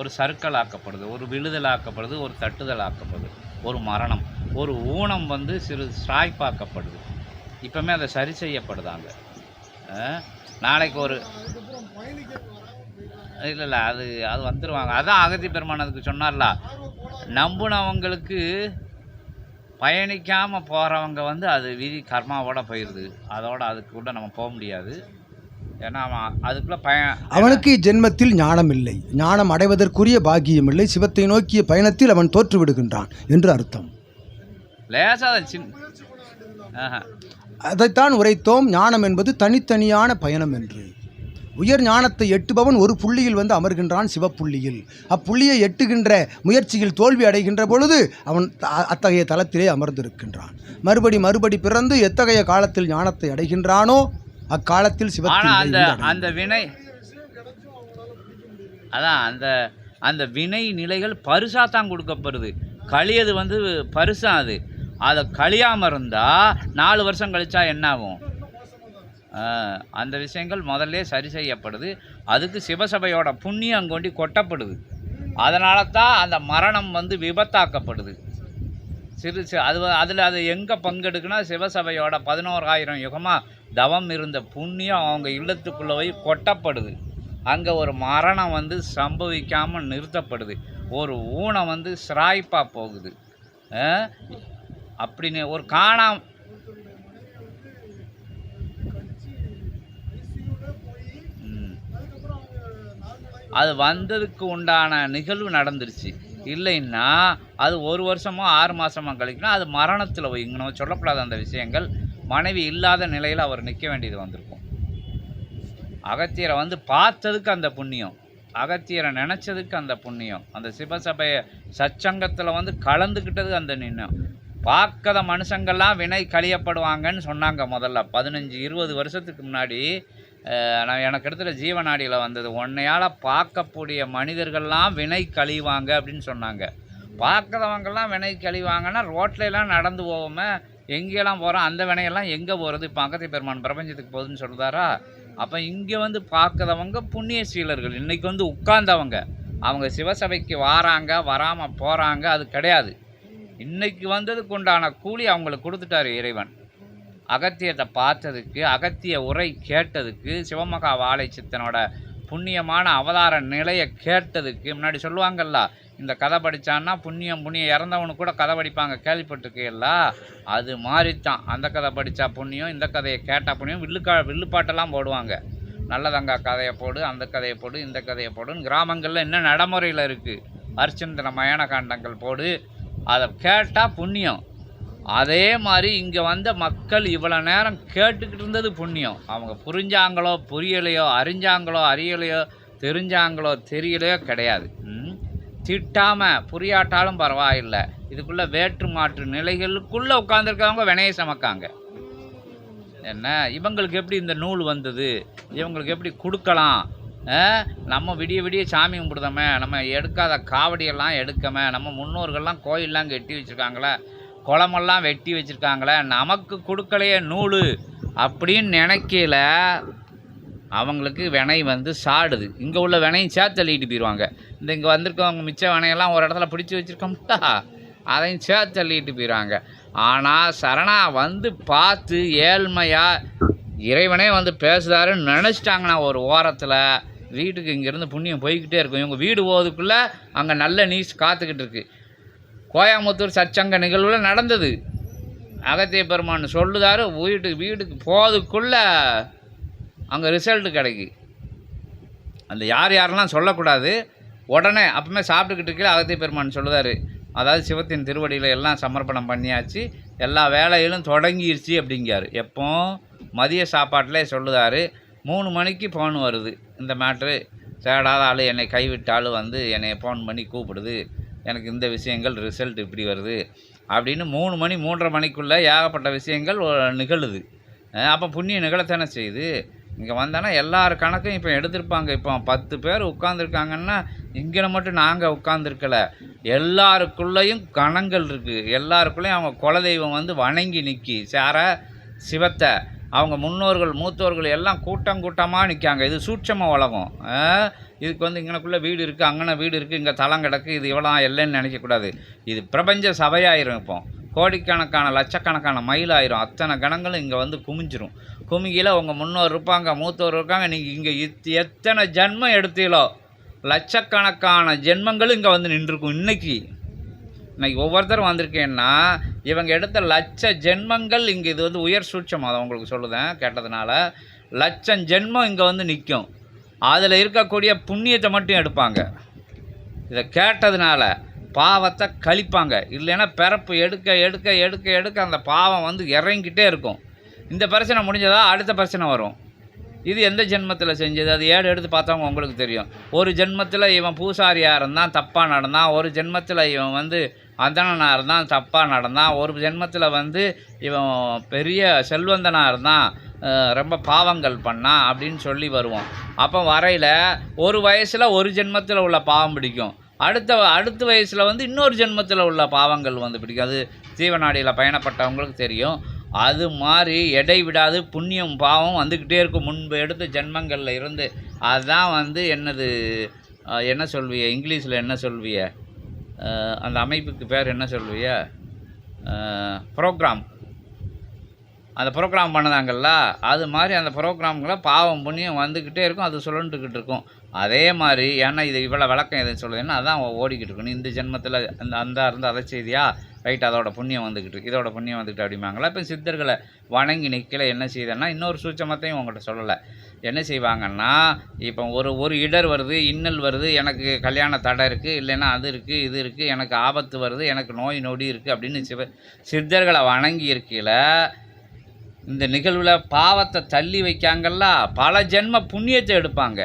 ஒரு சர்க்கல் ஆக்கப்படுது ஒரு விழுதல் ஆக்கப்படுது ஒரு தட்டுதல் ஆக்கப்படுது ஒரு மரணம் ஒரு ஊனம் வந்து சிறு சாய்ப்பாக்கப்படுது இப்போமே அதை சரி செய்யப்படுதாங்க நாளைக்கு ஒரு இல்லை இல்லை அது அது வந்துடுவாங்க அதான் அகதி பெருமான் அதுக்கு சொன்னார்ல. நம்புனவங்களுக்கு பயணிக்காமல் போகிறவங்க வந்து அது விதி கர்மாவோட போயிடுது அதோட கூட நம்ம போக முடியாது. ஏன்னா அவன் அதுக்குள்ளே பய அவனுக்கு இஜென்மத்தில் ஞானம் இல்லை ஞானம் அடைவதற்குரிய பாக்கியம் இல்லை சிவத்தை நோக்கிய பயணத்தில் அவன் தோற்று விடுகின்றான் என்று அர்த்தம். லேசாக சின் ஆஹா. அதைத்தான் உரைத்தோம். ஞானம் என்பது தனித்தனியான பயணம் என்று. உயர் ஞானத்தை எட்டுபவன் ஒரு புள்ளியில் வந்து அமர்கின்றான் சிவப்புள்ளியில். அப்புள்ளியை எட்டுகின்ற முயற்சியில் தோல்வி அடைகின்ற பொழுது அவன் அத்தகைய தலத்திலே அமர்ந்திருக்கின்றான். மறுபடி மறுபடி பிறந்து எத்தகைய காலத்தில் ஞானத்தை அடைகின்றானோ அக்காலத்தில் ஆனால் அந்த அந்த வினை அதான் அந்த அந்த வினை நிலைகள் பரிசாக தான் கொடுக்கப்படுது. கழியது வந்து பரிசா அது. அதை கழியாமல் இருந்தால் நாலு வருஷம் கழிச்சா என்ன ஆகும் ஆ, அந்த விஷயங்கள் முதல்ல சரி செய்யப்படுது. அதுக்கு சிவசபையோட புண்ணியம் கொண்டு கொட்டப்படுது. அதனால தான் அந்த மரணம் வந்து விபத்தாக்கப்படுது. சிறு சி அது அதில் அது எங்கே பங்கெடுக்குன்னா சிவசபையோட பதினோராயிரம் யுகமாக தவம் இருந்த புண்ணியம் அவங்க இல்லத்துக்குள்ளே போய் கொட்டப்படுது. அங்கே ஒரு மரணம் வந்து சம்பவிக்காமல் நிறுத்தப்படுது. ஒரு ஊனம் வந்து சிராய்ப்பாக போகுது. அப்படின்னு ஒரு காணாம் அது வந்ததுக்கு உண்டான நிகழ்வு நடந்துருச்சு. இல்லைன்னா அது ஒரு வருஷமோ ஆறு மாதமோ கழிக்கணும். அது மரணத்தில் போய் இங்கே நம்ம சொல்லக்கூடாது அந்த விஷயங்கள். மனைவி இல்லாத நிலையில் அவர் நிற்க வேண்டியது வந்திருக்கும். அகத்தியரை வந்து பார்த்ததுக்கு அந்த புண்ணியம். அகத்தியரை நினச்சதுக்கு அந்த புண்ணியம். அந்த சிவசபையை சச்சங்கத்தில் வந்து கலந்துக்கிட்டது அந்த நின்னம். பார்க்காத மனுஷங்கள்லாம் வினை கழியப்படுவாங்கன்னு சொன்னாங்க முதல்ல. பதினஞ்சு இருபது வருஷத்துக்கு முன்னாடி நான் எனக்கு இடத்துல ஜீவநாடியில் வந்தது. உன்னையால் பார்க்கக்கூடிய மனிதர்கள்லாம் வினை கழிவாங்க அப்படின்னு சொன்னாங்க. பார்க்காதவங்கெல்லாம் வினை கழிவாங்கன்னா ரோட்லையெல்லாம் நடந்து போவோமே. எங்கெல்லாம் போகிறோம் அந்த வினையெல்லாம் எங்கே போகிறது இப்போ அகத்தி பெருமான் பிரபஞ்சத்துக்கு போகுதுன்னு சொல்கிறாரா அப்போ இங்கே வந்து பார்க்குறவங்க புண்ணிய சீலர்கள் வந்து உட்கார்ந்தவங்க. அவங்க சிவசபைக்கு வாராங்க வராமல் போகிறாங்க அது கிடையாது. இன்றைக்கு வந்ததுக்கு உண்டான கூலி அவங்களுக்கு கொடுத்துட்டாரு இறைவன். அகத்தியத்தை பார்த்ததுக்கு அகத்திய உரை கேட்டதுக்கு சிவமகா வாழை சித்தனோட புண்ணியமான அவதார நிலையை கேட்டதுக்கு முன்னாடி சொல்லுவாங்கல்ல இந்த கதை படித்தான்னா புண்ணியம் புண்ணியம் இறந்தவனுக்கு கூட கதை படிப்பாங்க. கேள்விப்பட்டிருக்கேல்ல அது மாதிரித்தான் அந்த கதை படித்தா புண்ணியம் இந்த கதையை கேட்டால் புண்ணியம் வில்லுக்கா வில்லுப்பாட்டெல்லாம் போடுவாங்க. நல்லதங்கா கதையை போடு அந்த கதையை போடு இந்த கதையை போடுன்னு கிராமங்களில் என்ன நடைமுறையில் இருக்குது அர்ச்சந்திர மயான காண்டங்கள் போடு. அதை கேட்டால் புண்ணியம். அதே மாதிரி இங்கே வந்த மக்கள் இவ்வளோ நேரம் கேட்டுக்கிட்டு இருந்தது புண்ணியம். அவங்க புரிஞ்சாங்களோ புரியலையோ அறிஞ்சாங்களோ அறியலையோ தெரிஞ்சாங்களோ தெரியலையோ கிடையாது. திட்டாமல் புரியாட்டாலும் பரவாயில்லை. இதுக்குள்ளே வேற்று மாற்று நிலைகளுக்குள்ளே உட்காந்துருக்கவங்க வினையை சமக்காங்க. என்ன? இவங்களுக்கு எப்படி இந்த நூல் வந்தது? இவங்களுக்கு எப்படி கொடுக்கலாம்? நம்ம விடிய விடிய சாமி கும்பிடுதோமே நம்ம எடுக்காத காவடியெல்லாம் எடுக்கமே நம்ம முன்னோர்கள்லாம் கோயிலெலாம் கட்டி வச்சுருக்காங்களே குளமெல்லாம் வெட்டி வச்சுருக்காங்களே நமக்கு கொடுக்கலையே நூல் அப்படின்னு நினைக்கல அவங்களுக்கு வினை வந்து சாடுது. இங்கே உள்ள வினையும் சேர்த்து தள்ளிட்டு போயிடுவாங்க இந்த இங்கே வந்திருக்கவங்க மிச்ச வினையெல்லாம் ஒரு இடத்துல பிடிச்சி வச்சுருக்கோம்டா அதையும் சேர்த்து தள்ளிட்டு போயிடுவாங்க ஆனால் சரணா வந்து பார்த்து ஏழ்மையாக இறைவனே வந்து பேசுதாருன்னு நினச்சிட்டாங்கண்ணா ஒரு ஓரத்தில் வீட்டுக்கு இங்கேருந்து புண்ணியம் போய்கிட்டே இருக்கும். இவங்க வீடு போகிறதுக்குள்ளே அங்கே நல்ல நியூஸ் காத்துக்கிட்டு இருக்கு. கோயம்புத்தூர் சச்சங்க நிகழ்வில் நடந்தது. அகத்திய பெருமான் சொல்லுதாரு வீட்டுக்கு வீட்டுக்கு போகிறதுக்குள்ளே அங்கே ரிசல்ட்டு கிடைக்கு. அந்த யார் யாரெல்லாம் சொல்லக்கூடாது உடனே அப்பவுமே சாப்பிட்டுக்கிட்டு இருக்கையில அகத்திய பெருமான் சொல்லுதாரு அதாவது சிவத்தின் திருவடியில் எல்லாம் சமர்ப்பணம் பண்ணியாச்சு எல்லா வேலைகளும் தொடங்கிருச்சு அப்படிங்கிறார். எப்போ? மதிய சாப்பாட்டிலே சொல்லுதார் மூணு மணிக்கு ஃபோன் வருது. இந்த மேட்ரு சேடாத ஆள் என்னை கைவிட்டாலும் வந்து என்னை ஃபோன் பண்ணி கூப்பிடுது. எனக்கு இந்த விஷயங்கள் ரிசல்ட் இப்படி வருது அப்படின்னு மூணு மணி மூன்றரை மணிக்குள்ளே ஏகப்பட்ட விஷயங்கள் நிகழுது. அப்போ புண்ணிய நிகழத்தானே செய்யுது. இங்கே வந்தோன்னா எல்லார் கணக்கும் இப்போ எடுத்திருப்பாங்க. இப்போ பத்து பேர் உட்காந்துருக்காங்கன்னா இங்கே மட்டும் நாங்கள் உட்காந்துருக்கல எல்லாருக்குள்ளேயும் கணங்கள் இருக்குது எல்லாருக்குள்ளேயும் அவங்க குலதெய்வம் வந்து வணங்கி நிற்கி சார சிவத்தை அவங்க முன்னோர்கள் மூத்தோர்கள் எல்லாம் கூட்டம் கூட்டமாக நிற்காங்க இது சூட்சம உலகம். இதுக்கு வந்து இங்கனக்குள்ளே வீடு இருக்குது அங்கன வீடு இருக்குது இங்கே தளம் கிடக்கு இது இவ்வளோ இல்லைன்னு நினைக்கக்கூடாது இது பிரபஞ்ச சபையாயிரும் இப்போ. கோடிக்கணக்கான லட்சக்கணக்கான மைல் ஆயிரும். அத்தனை கணங்களும் இங்கே வந்து குமிஞ்சிரும். குமிகியில் உங்கள் முன்னோர் இருப்பாங்க மூத்தோர் இருக்காங்க. நீங்கள் இங்கே இத் எத்தனை ஜென்மம் எடுத்தீங்களோ லட்சக்கணக்கான ஜென்மங்களும் இங்கே வந்து நின்றுருக்கும் இன்னைக்கு. இன்னைக்கு ஒவ்வொருத்தரும் வந்திருக்கேன்னா இவங்க எடுத்த லட்ச ஜென்மங்கள் இங்கே இது வந்து உயர் சூட்சம். அதை உங்களுக்கு சொல்லுதேன் கேட்டதுனால. லட்சம் ஜென்மம் இங்கே வந்து நிற்கும் அதில் இருக்கக்கூடிய புண்ணியத்தை மட்டும் எடுப்பாங்க. இதை கேட்டதுனால பாவத்தை கழிப்பாங்க. இல்லைன்னா பிறப்பு எடுக்க எடுக்க எடுக்க எடுக்க அந்த பாவம் வந்து இறங்கிக்கிட்டே இருக்கும். இந்த பிரச்சனை முடிஞ்சதா? அடுத்த பிரச்சனை வரும். இது எந்த ஜென்மத்தில் செஞ்சது? அது ஏடு எடுத்து பார்த்தவங்க உங்களுக்கு தெரியும். ஒரு ஜென்மத்தில் இவன் பூசாரியாக இருந்தான் தப்பாக நடந்தான். ஒரு ஜென்மத்தில் இவன் வந்து அந்தணனாக இருந்தான் தப்பாக நடந்தான். ஒரு ஜென்மத்தில் வந்து இவன் பெரிய செல்வந்தனாக இருந்தான் ரொம்ப பாவங்கள் பண்ணான் அப்படின்னு சொல்லி வருவோம் அப்போ வரையில் ஒரு வயசில் ஒரு ஜென்மத்தில் உள்ள பாவம் பிடிக்கும். அடுத்த அடுத்த வயசில் வந்து இன்னொரு ஜென்மத்தில் உள்ள பாவங்கள் வந்து பிடிக்கும். அது ஜீவநாடியில் பயணப்பட்டவங்களுக்கு தெரியும். அது மாதிரி எடை விடாது புண்ணியம் பாவம் வந்துக்கிட்டே இருக்கும். முன்பு எடுத்த ஜென்மங்களில் இருந்து. அதுதான் வந்து என்னது என்ன சொல்விய? இங்கிலீஷில் என்ன சொல்விய? அந்த அமைப்புக்கு பேர் என்ன சொல்விய? ப்ரோக்ராம். அந்த ப்ரோக்ராம் பண்ணதாங்கல்ல? அது மாதிரி அந்த ப்ரோக்ராம்களை பாவம் புண்ணியம் வந்துக்கிட்டே இருக்கும். அது சுழண்டுக்கிட்டு இருக்கும். அதே மாதிரி ஏன்னா இது இவ்வளோ விளக்கம் எதுன்னு சொல்லுதுன்னா அதான் ஓடிக்கிட்டு இருக்கணும் இந்த ஜென்மத்தில் அந்த அந்த இருந்து அதை செய்தியா ரைட் அதோட புண்ணியம் வந்துக்கிட்டு இதோட புண்ணியம் வந்துக்கிட்டு அப்படிம்பாங்களா? இப்போ சித்தர்களை வணங்கி நிற்கல என்ன செய்தேன்னா இன்னொரு சூட்சமத்தையும் உங்கள்கிட்ட சொல்லலை. என்ன செய்வாங்கன்னா இப்போ ஒரு ஒரு இடர் வருது இன்னல் வருது எனக்கு கல்யாண தடை இருக்குது இல்லைன்னா அது இருக்குது இது இருக்குது எனக்கு ஆபத்து வருது எனக்கு நோய் நொடி இருக்குது அப்படின்னு சிவ சித்தர்களை வணங்கி இருக்கையில் இந்த நிகழ்வில் பாவத்தை தள்ளி வைக்காங்கல்ல பல ஜென்ம புண்ணியத்தை எடுப்பாங்க.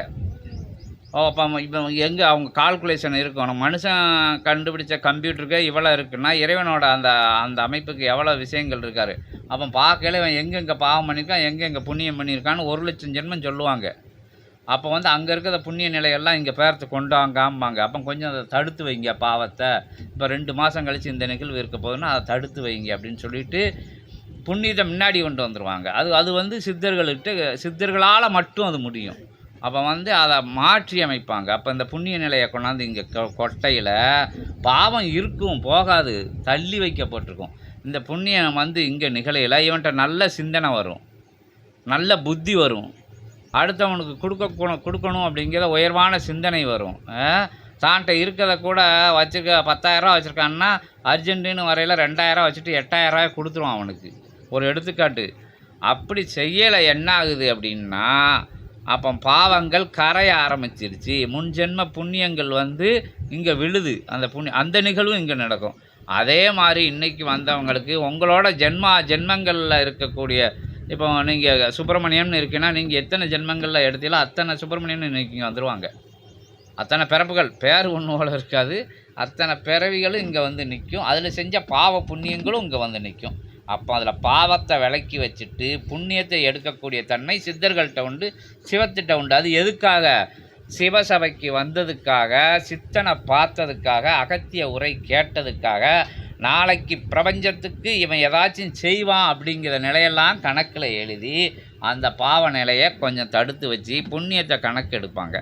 ஓ அப்போ இப்போ எங்கே அவங்க கால்குலேஷன் இருக்கணும் மனுஷன் கண்டுபிடிச்ச கம்ப்யூட்டருக்கு இவ்வளோ இருக்குன்னா இறைவனோட அந்த அந்த அமைப்புக்கு எவ்வளோ விஷயங்கள் இருக்காரு? அப்போ பார்க்கல இவன் எங்கெங்கே பாவம் பண்ணியிருக்கான் எங்கெங்கே புண்ணியம் பண்ணியிருக்கான்னு ஒரு லட்சம் ஜென்மம் சொல்லுவாங்க. அப்போ வந்து அங்கே இருக்கிற புண்ணிய நிலையெல்லாம் இங்கே பேர்த்து கொண்டாங்காம்பாங்க. அப்போ கொஞ்சம் அதை தடுத்து வைங்க பாவத்தை. இப்போ ரெண்டு மாதம் கழித்து இந்த நிகழ்வு இருக்க போதுன்னா அதை தடுத்து வைங்க அப்படின்னு சொல்லிட்டு புண்ணியத்தை முன்னாடி கொண்டு வந்துடுவாங்க அது அது வந்து சித்தர்கள்கிட்ட சித்தர்களால் மட்டும் அது முடியும். அப்போ வந்து அதை மாற்றி அமைப்பாங்க. அப்போ இந்த புண்ணிய நிலையை கொண்டாந்து இங்கே கொட்டையில் பாவம் இருக்கும் போகாது தள்ளி வைக்கப்பட்டிருக்கும். இந்த புண்ணியம் வந்து இங்கே நிகழையில். இவன்கிட்ட நல்ல சிந்தனை வரும். நல்ல புத்தி வரும். அடுத்தவனுக்கு கொடுக்க கொடுக்கணும் அப்படிங்கிற உயர்வான சிந்தனை வரும். தான்கிட்ட இருக்கிறத கூட வச்சுக்க பத்தாயிரரூவா வச்சுருக்கான்னா அர்ஜென்ட்டுன்னு வரையில் ரெண்டாயிரம் வச்சுட்டு எட்டாயிரரூவா கொடுத்துருவான் அவனுக்கு. ஒரு எடுத்துக்காட்டு. அப்படி செய்யலை என்ன ஆகுது அப்படின்னா அப்போ பாவங்கள் கரைய ஆரம்பிச்சிருச்சு. முன் ஜென்ம புண்ணியங்கள் வந்து இங்கே விழுது. அந்த புண்ணிய அந்த நிகழ்வும் இங்கே நடக்கும். அதே மாதிரி இன்றைக்கி வந்தவங்களுக்கு உங்களோட ஜென்மா ஜென்மங்களில் இருக்கக்கூடிய இப்போ நீங்கள் சுப்பிரமணியம்னு இருக்குன்னா நீங்கள் எத்தனை ஜென்மங்களில் எடுத்தீங்களோ அத்தனை சுப்பிரமணியம்னு இன்றைக்கி இங்கே வந்துருவாங்க. அத்தனை பிறப்புகள் பேர் ஒன்று இருக்காது. அத்தனை பிறவிகளும் இங்கே வந்து நிற்கும் அதில் செஞ்ச பாவ புண்ணியங்களும் இங்கே வந்து நிற்கும் அப்போ அதில் பாவத்தை விலக்கி வச்சுட்டு புண்ணியத்தை எடுக்கக்கூடிய தன்மை சித்தர்கள்ட்ட உண்டு சிவத்திட்ட உண்டு. அது எதுக்காக? சிவசபைக்கு வந்ததுக்காக சித்தனை பார்த்ததுக்காக அகத்திய உரை கேட்டதுக்காக நாளைக்கு பிரபஞ்சத்துக்கு இவன் ஏதாச்சும் செய்வான் அப்படிங்கிற நிலையெல்லாம் கணக்கில் எழுதி அந்த பாவ நிலையை கொஞ்சம் தடுத்து வச்சு புண்ணியத்தை கணக்கு எடுப்பாங்க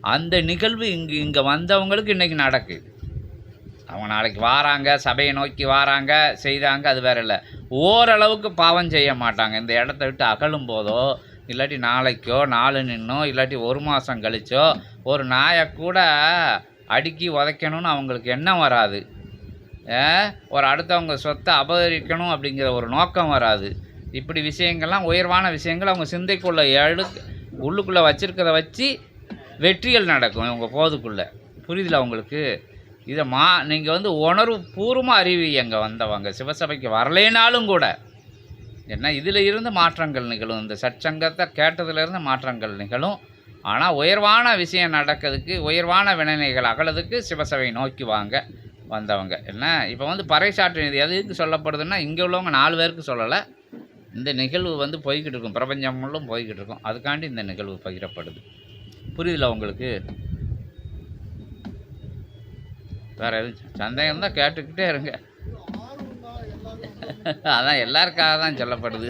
அந்த நிகழ்வு இங்கே இங்கே வந்தவங்களுக்கு இன்றைக்கி நடக்குது. அவங்க நாளைக்கு வாராங்க சபையை நோக்கி வாராங்க செய்தாங்க அது வேற இல்லை. ஓரளவுக்கு பாவம் செய்ய மாட்டாங்க. இந்த இடத்த விட்டு அகலும் போதோ இல்லாட்டி நாளைக்கோ நாலு நின்னோ இல்லாட்டி ஒரு மாதம் கழிச்சோ ஒரு நாயை கூட அடுக்கி உதைக்கணும்னு அவங்களுக்கு எண்ணம் வராது. ஒரு அடுத்தவங்க சொத்தை அபகரிக்கணும் அப்படிங்கிற ஒரு நோக்கம் வராது. இப்படி விஷயங்கள்லாம் உயர்வான விஷயங்கள் அவங்க சிந்தைக்குள்ளே எழு உள்ளுக்குள்ளே வச்சுருக்கிறத வச்சு வெற்றிகள் நடக்கும் இவங்க போதுக்குள்ளே. புரியுதுல உங்களுக்கு? இதை மா நீங்கள் வந்து உணர்வு பூர்வமாக அறிவியங்க வந்தவங்க. சிவசபைக்கு வரலேனாலும் கூட. ஏன்னா இதில் இருந்து மாற்றங்கள் நிகழும். இந்த சச்சங்கத்தை கேட்டதுலேருந்து மாற்றங்கள் நிகழும். ஆனால் உயர்வான விஷயம் நடக்கிறதுக்கு உயர்வான வினைகள் அகலதுக்கு சிவசபை நோக்கி வாங்க வந்தவங்க. என்ன இப்போ வந்து பறைசாற்று நிதி எதுக்கு சொல்லப்படுதுன்னா இங்கே உள்ளவங்க நாலு பேருக்கு சொல்லலை. இந்த நிகழ்வு வந்து போய்கிட்டு இருக்கும். பிரபஞ்சம் முள்ளும் போய்கிட்டு இருக்கும். அதுக்காண்டி இந்த நிகழ்வு பகிரப்படுது. புரியுதுல உங்களுக்கு? வேற எதுவும் சந்தேகம் தான் கேட்டுக்கிட்டே இருங்க. அதான் எல்லாருக்காக தான் சொல்லப்படுது.